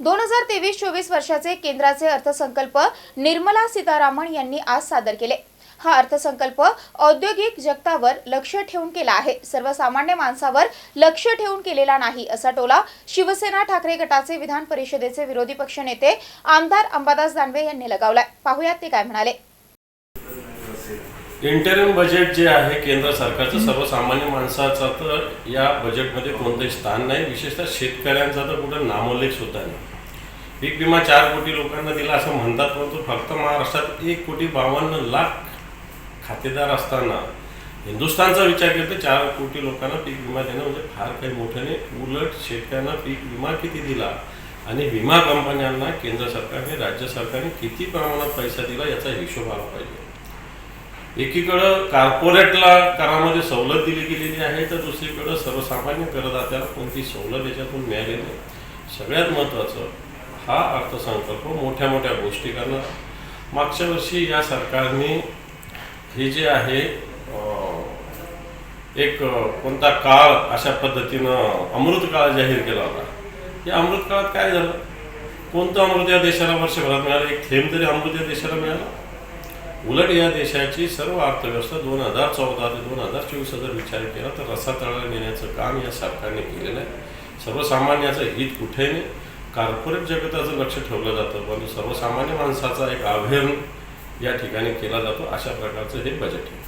दोन हजार तेवीस चोवीस वर्षाचे केंद्राचे अर्थसंकल्प निर्मला सीतारामन यांनी आज सादर केले. हा अर्थसंकल्प औद्योगिक जगतावर लक्ष ठेवून केला आहे. सर्वसामान्य माणसावर लक्ष ठेवून केलेला नाही असा टोला शिवसेना ठाकरे गटाचे विधान परिषदेचे विरोधी पक्षनेते आमदार अंबादास दानवे यांनी लगावलाय. पाहुयात ते काय म्हणाले. इंटरिम बजेट जे आहे केंद्र सरकारचं सर्वसामान्य माणसाचा तर या बजेटमध्ये कोणतंही स्थान नाही. विशेषतः शेतकऱ्यांचा तर कुठं नामोल्लेख सुद्धा नाही. पीक विमा चार कोटी लोकांना दिला असं म्हणतात परंतु फक्त महाराष्ट्रात एक कोटी बावन्न लाख खातेदार असताना हिंदुस्थानचा विचार केला तर चार कोटी लोकांना पीक विमा देणं म्हणजे फार काही मोठं नाही. उलट शेतकऱ्यांना पीक विमा किती दिला? आणि विमा कंपन्यांना केंद्र सरकारने राज्य सरकारने किती प्रमाणात पैसा दिला याचा हिशोब आला पाहिजे. एकीकडं कॉर्पोरेटला करामध्ये सवलत दिली गेलेली आहे तर दुसरीकडं सर्वसामान्य करदात्याला कोणती सवलत याच्यातून मिळालेली नाही. सगळ्यात महत्त्वाचं हा अर्थसंकल्प मोठ्या मोठ्या गोष्टी करणं मागच्या वर्षी या सरकारने हे जे आहे एक कोणता काळ अशा पद्धतीनं अमृत काळ जाहीर केला होता. या अमृत काळात काय झालं? कोणतं अमृत या देशाला वर्षभरात मिळालं? एक थेंब तरी अमृत या देशाला मिळालं? उलट या देशाची सर्व अर्थव्यवस्था दोन हजार चौदा ते दोन हजार चोवीस जर विचार केला तर रसा तळाला नेण्याचं काम या सरकारने केलेलं आहे. सर्वसामान्याचं हित कुठे नाही. कॉर्पोरेट जगताचं लक्ष ठेवलं जातं परंतु सर्वसामान्य माणसाचा एक अवहेलन या ठिकाणी केला जातो. अशा प्रकारचं हे बजेट आहे.